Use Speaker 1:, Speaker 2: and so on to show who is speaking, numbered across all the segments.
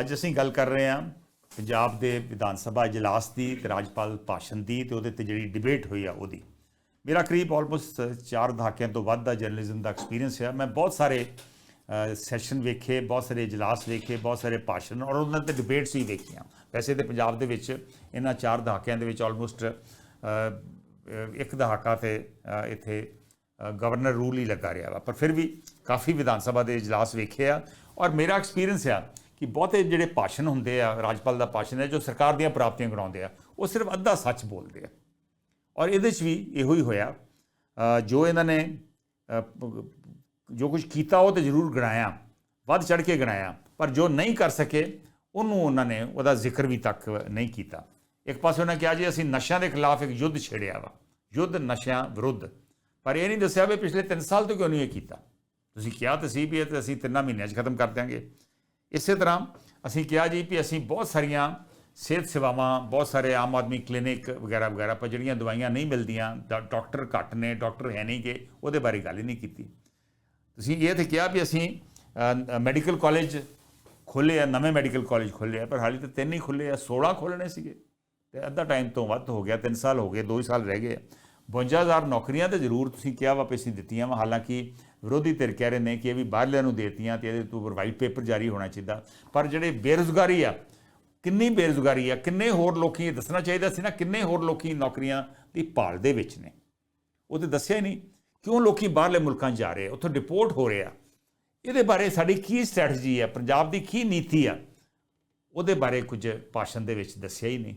Speaker 1: ਅੱਜ ਅਸੀਂ ਗੱਲ ਕਰ ਰਹੇ ਹਾਂ ਪੰਜਾਬ ਦੇ ਵਿਧਾਨ ਸਭਾ ਇਜਲਾਸ ਦੀ ਤੇ ਰਾਜਪਾਲ ਭਾਸ਼ਣ ਦੀ ਤੇ ਉਹਦੇ ਤੇ ਜਿਹੜੀ ਡਿਬੇਟ ਹੋਈ ਆ ਉਹਦੀ। ਮੇਰਾ ਕਰੀਬ ਆਲਮੋਸਟ 4 ਦਹਾਕਿਆਂ ਤੋਂ ਵੱਧ ਦਾ ਜਰਨਲਿਜ਼ਮ ਦਾ ਐਕਸਪੀਰੀਅੰਸ ਹੈ ਮੈਂ ਬਹੁਤ ਸਾਰੇ ਸੈਸ਼ਨ ਵੇਖੇ, ਬਹੁਤ ਸਾਰੇ ਇਜਲਾਸ ਵੇਖੇ, ਬਹੁਤ ਸਾਰੇ ਭਾਸ਼ਣ ਔਰ ਉਹਨਾਂ ਤੇ ਡਿਬੇਟਸ ਵੀ ਵੇਖੀਆਂ। ਵੈਸੇ ਤੇ ਪੰਜਾਬ ਦੇ ਵਿੱਚ ਇਹਨਾਂ 4 ਦਹਾਕਿਆਂ ਦੇ ਵਿੱਚ ਆਲਮੋਸਟ ਇੱਕ ਦਹਾਕਾ ਤੇ ਇੱਥੇ ਗਵਰਨਰ ਰੂਲ ਹੀ ਲੱਗਾ ਰਿਹਾ ਵਾ। ਪਰ ਫਿਰ ਵੀ ਕਾਫੀ ਵਿਧਾਨ ਸਭਾ ਦੇ ਇਜਲਾਸ ਵੇਖੇ ਆ ਔਰ ਮੇਰਾ ਐਕਸਪੀਰੀਅੰਸ ਆ ਕਿ ਬਹੁਤੇ ਜਿਹੜੇ ਭਾਸ਼ਣ ਹੁੰਦੇ ਆ, ਰਾਜਪਾਲ ਦਾ ਭਾਸ਼ਣ ਹੈ, ਜੋ ਸਰਕਾਰ ਦੀਆਂ ਪ੍ਰਾਪਤੀਆਂ ਗਣਾਉਂਦੇ ਆ, ਉਹ ਸਿਰਫ ਅੱਧਾ ਸੱਚ ਬੋਲਦੇ ਆ। ਔਰ ਇਹਦੇ 'ਚ ਵੀ ਇਹੋ ਹੀ ਹੋਇਆ ਜੋ ਇਹਨਾਂ ਨੇ ਜੋ ਕੁਝ ਕੀਤਾ ਉਹ ਤੇ ਜ਼ਰੂਰ ਗਣਾਇਆ, ਵੱਧ ਚੜ ਕੇ ਗਣਾਇਆ, ਪਰ ਜੋ ਨਹੀਂ ਕਰ ਸਕੇ, ਉਹਨੂੰ ਉਹਨਾਂ ਨੇ ਉਹਦਾ ਜ਼ਿਕਰ ਵੀ ਤੱਕ ਨਹੀਂ ਕੀਤਾ। ਇੱਕ ਪਾਸੇ ਉਹਨਾਂ ਕਿਹਾ ਜੀ, ਅਸੀਂ ਨਸ਼ਿਆਂ ਦੇ ਖਿਲਾਫ ਇੱਕ ਯੁੱਧ ਛੇੜਿਆ ਵਾ, ਯੁੱਧ ਨਸ਼ਿਆਂ ਵਿਰੁੱਧ। ਪਰ ਇਹ ਨਹੀਂ ਦੱਸਿਆ ਵੀ ਪਿਛਲੇ 3 ਸਾਲ ਤੋਂ ਕਿਉਂ ਨਹੀਂ ਇਹ ਕੀਤਾ? ਤੁਸੀਂ ਕਿਹਾ ਤਾਂ ਵੀ ਇਹ ਤਾਂ ਅਸੀਂ ਤਿੰਨਾਂ ਮਹੀਨਿਆਂ 'ਚ ਖਤਮ ਕਰ ਦਿਆਂਗੇ। ਇਸੇ ਤਰ੍ਹਾਂ ਅਸੀਂ ਕਿਹਾ ਜੀ ਵੀ ਅਸੀਂ ਬਹੁਤ ਸਾਰੀਆਂ ਸਿਹਤ ਸੇਵਾਵਾਂ, ਬਹੁਤ ਸਾਰੇ ਆਮ ਆਦਮੀ ਕਲੀਨਿਕ ਵਗੈਰਾ ਵਗੈਰਾ, ਪਰ ਜਿਹੜੀਆਂ ਦਵਾਈਆਂ ਨਹੀਂ ਮਿਲਦੀਆਂ, ਡਾ- ਡਾਕਟਰ ਘੱਟ ਨੇ, ਡਾਕਟਰ ਹੈ ਨਹੀਂ ਕਿ ਉਹਦੇ ਬਾਰੇ ਗੱਲ ਹੀ ਨਹੀਂ ਕੀਤੀ ਤੁਸੀਂ ਇਹ ਤੇ ਕਿਹਾ ਵੀ ਅਸੀਂ ਮੈਡੀਕਲ ਕਾਲਜ ਖੋਲ੍ਹੇ ਆ, ਨਵੇਂ ਮੈਡੀਕਲ ਕਾਲਜ ਖੋਲ੍ਹੇ ਆ, ਪਰ ਹਾਲੇ ਤਾਂ ਤਿੰਨ ਹੀ ਖੁੱਲੇ ਆ 16 ਖੋਲ੍ਹਣੇ ਸੀਗੇ ਤੇ ਅੱਧਾ ਟਾਈਮ ਤੋਂ ਵੱਧ ਹੋ ਗਿਆ 3 ਸਾਲ ਹੋ ਗਏ 2 ਸਾਲ ਰਹਿ ਗਏ ਆ। 52000 ਨੌਕਰੀਆਂ ਤੇ ਜ਼ਰੂਰ ਤੁਸੀਂ ਕਿਹਾ ਵਾ ਵੀ ਅਸੀਂ ਦਿੱਤੀਆਂ ਵਾ। ਹਾਲਾਂਕਿ ਵਿਰੋਧੀ ਧਿਰ ਕਹਿ ਰਹੇ ਨੇ ਕਿ ਇਹ ਵੀ ਬਾਹਰਲਿਆਂ ਨੂੰ ਦੇਤੀਆਂ ਤੇ ਇਹਦੇ ਤੋਂ ਵਾਈਟ ਪੇਪਰ ਜਾਰੀ ਹੋਣਾ ਚਾਹੀਦਾ। ਪਰ ਜਿਹੜੇ ਬੇਰੁਜ਼ਗਾਰੀ ਆ, ਕਿੰਨੀ ਬੇਰੁਜ਼ਗਾਰੀ ਆ, ਕਿੰਨੇ ਹੋਰ ਲੋਕੀ ਇਹ ਦੱਸਣਾ ਚਾਹੀਦਾ ਸੀ ਨਾ, ਕਿੰਨੇ ਹੋਰ ਲੋਕੀ ਨੌਕਰੀਆਂ ਦੀ ਭਾਲ ਦੇ ਵਿੱਚ ਨੇ। ਉਹ ਤੇ ਦੱਸਿਆ ਹੀ ਨਹੀਂ, ਕਿਉਂ ਲੋਕੀ ਬਾਹਰਲੇ ਮੁਲਕਾਂ 'ਚ ਜਾ ਰਹੇ ਆ, ਉੱਥੋਂ ਡਿਪੋਰਟ ਹੋ ਰਹੇ ਆ। ਇਹਦੇ ਬਾਰੇ ਸਾਡੀ ਕੀ ਸਟ੍ਰੈਟਜੀ ਹੈ ਪੰਜਾਬ ਦੀ ਕੀ ਨੀਤੀ ਆ? ਉਹਦੇ ਬਾਰੇ ਕੁਝ ਭਾਸ਼ਣ ਦੇ ਵਿੱਚ ਦੱਸਿਆ ਹੀ ਨਹੀਂ।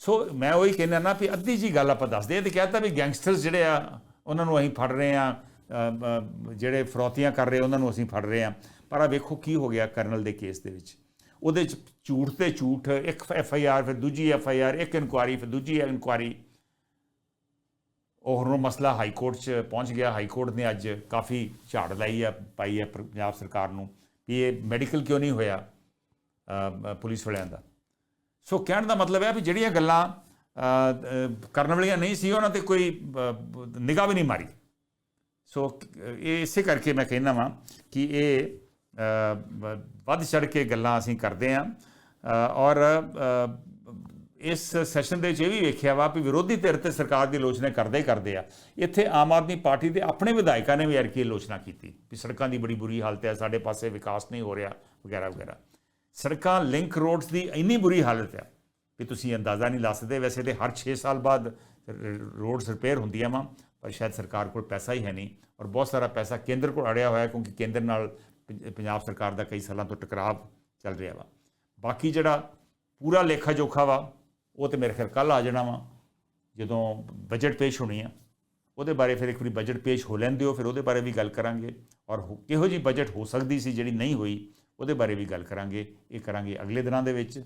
Speaker 1: ਸੋ ਮੈਂ ਉਹੀ ਕਹਿੰਦਾ ਨਾ ਵੀ ਅੱਧੀ ਜੀ ਗੱਲ ਆਪਾਂ ਦੱਸਦੇ ਆ ਤੇ ਕਹਤਾ ਵੀ ਗੈਂਗਸਟਰਸ ਜਿਹੜੇ ਆ, ਉਹਨਾਂ ਨੂੰ ਅਸੀਂ ਫੜ ਰਹੇ ਆ ਜਿਹੜੇ ਫਰੋਤੀਆਂ ਕਰ ਰਹੇ, ਉਹਨਾਂ ਨੂੰ ਅਸੀਂ ਫੜ ਰਹੇ ਆ ਪਰ ਆ ਵੇਖੋ ਕੀ ਹੋ ਗਿਆ ਕਰਨਲ ਦੇ ਕੇਸ ਦੇ ਵਿੱਚ। ਉਹਦੇ ਚ ਝੂਠ ਤੇ ਝੂਠ, ਇੱਕ ਐਫ ਆਈ ਆਰ ਫਿਰ ਦੂਜੀ ਐਫ ਆਈ ਆਰ ਇੱਕ ਇਨਕੁਆਰੀ, ਫਿਰ ਦੂਜੀ ਇਨਕੁਆਰੀ। ਉਹ ਹੁਣ ਮਸਲਾ ਹਾਈ ਕੋਰਟ 'ਚ ਪਹੁੰਚ ਗਿਆ। ਹਾਈ ਕੋਰਟ ਨੇ ਅੱਜ ਕਾਫੀ ਝਾੜ ਲਾਈ ਆ, ਪਾਈ ਆ ਪੰਜਾਬ ਸਰਕਾਰ ਨੂੰ ਵੀ ਇਹ ਮੈਡੀਕਲ ਕਿਉਂ ਨਹੀਂ ਹੋਇਆ ਪੁਲਿਸ ਵਾਲਿਆਂ ਦਾ? ਸੋ ਕਹਿਣ ਦਾ ਮਤਲਬ ਹੈ ਵੀ ਜਿਹੜੀਆਂ ਗੱਲਾਂ ਕਰਨ ਵਾਲੀਆਂ ਨਹੀਂ ਸੀ, ਉਹਨਾਂ ਤੇ ਕੋਈ ਨਿਗਾਹ ਵੀ ਨਹੀਂ ਮਾਰੀ। ਸੋ ਇਹ ਇਸੇ ਕਰਕੇ ਮੈਂ ਕਹਿੰਦਾ ਵਾਂ ਕਿ ਇਹ ਵੱਧ ਚੜ ਕੇ ਗੱਲਾਂ ਅਸੀਂ ਕਰਦੇ ਹਾਂ ਔਰ ਇਸ ਸੈਸ਼ਨ ਦੇ ਵਿੱਚ ਇਹ ਵੀ ਵੇਖਿਆ ਵਾ ਵੀ ਵਿਰੋਧੀ ਧਿਰ ਤੇ ਸਰਕਾਰ ਦੀ ਆਲੋਚਨਾ ਕਰਦੇ ਹੀ ਕਰਦੇ ਆ। ਇੱਥੇ ਆਮ ਆਦਮੀ ਪਾਰਟੀ ਦੇ ਆਪਣੇ ਵਿਧਾਇਕਾਂ ਨੇ ਵੀ ਐਰ ਆਲੋਚਨਾ ਕੀਤੀ ਵੀ ਸੜਕਾਂ ਦੀ ਬੜੀ ਬੁਰੀ ਹਾਲਤ ਹੈ, ਸਾਡੇ ਪਾਸੇ ਵਿਕਾਸ ਨਹੀਂ ਹੋ ਰਿਹਾ, ਵਗੈਰਾ ਵਗੈਰਾ। ਸੜਕਾਂ ਲਿੰਕ ਰੋਡਸ ਦੀ ਇੰਨੀ ਬੁਰੀ ਹਾਲਤ ਹੈ ਵੀ ਤੁਸੀਂ ਅੰਦਾਜ਼ਾ ਨਹੀਂ ਲਾ ਸਕਦੇ। ਵੈਸੇ ਤੇ ਹਰ 6 ਸਾਲ ਬਾਅਦ ਰੋਡਸ ਰਿਪੇਅਰ ਹੁੰਦੀਆਂ ਵਾ, ਪਰ ਸ਼ਾਇਦ ਸਰਕਾਰ ਕੋਲ ਪੈਸਾ ਹੀ ਹੈ ਨਹੀਂ। ਔਰ ਬਹੁਤ ਸਾਰਾ ਪੈਸਾ ਕੇਂਦਰ ਕੋਲ ਅੜਿਆ ਹੋਇਆ ਕਿਉਂਕਿ ਕੇਂਦਰ ਨਾਲ ਪੰਜਾਬ ਸਰਕਾਰ ਦਾ ਕਈ ਸਾਲਾਂ ਤੋਂ ਟਕਰਾਵ ਚੱਲ ਰਿਹਾ ਵਾ। ਬਾਕੀ ਜਿਹੜਾ ਪੂਰਾ ਲੇਖਾ ਜੋਖਾ ਵਾ, ਉਹ ਤੇ ਮੇਰੇ ਖਿਆਲ ਕੱਲ ਆ ਜਾਣਾ ਵਾ, ਜਦੋਂ ਬਜਟ ਪੇਸ਼ ਹੋਣੀ ਆ। ਉਹਦੇ ਬਾਰੇ ਫਿਰ ਇੱਕ ਵਾਰੀ ਬਜਟ ਪੇਸ਼ ਹੋ ਲੈਂਦੇ ਹੋ ਫਿਰ ਉਹਦੇ ਬਾਰੇ ਵੀ ਗੱਲ ਕਰਾਂਗੇ। ਔਰ ਕਿਹੋ ਜੀ ਬਜਟ ਹੋ ਸਕਦੀ ਸੀ, ਜਿਹੜੀ ਨਹੀਂ ਹੋਈ ਉਹਦੇ ਬਾਰੇ ਵੀ ਗੱਲ ਕਰਾਂਗੇ ਇਹ ਕਰਾਂਗੇ ਅਗਲੇ ਦਿਨਾਂ ਦੇ ਵਿੱਚ।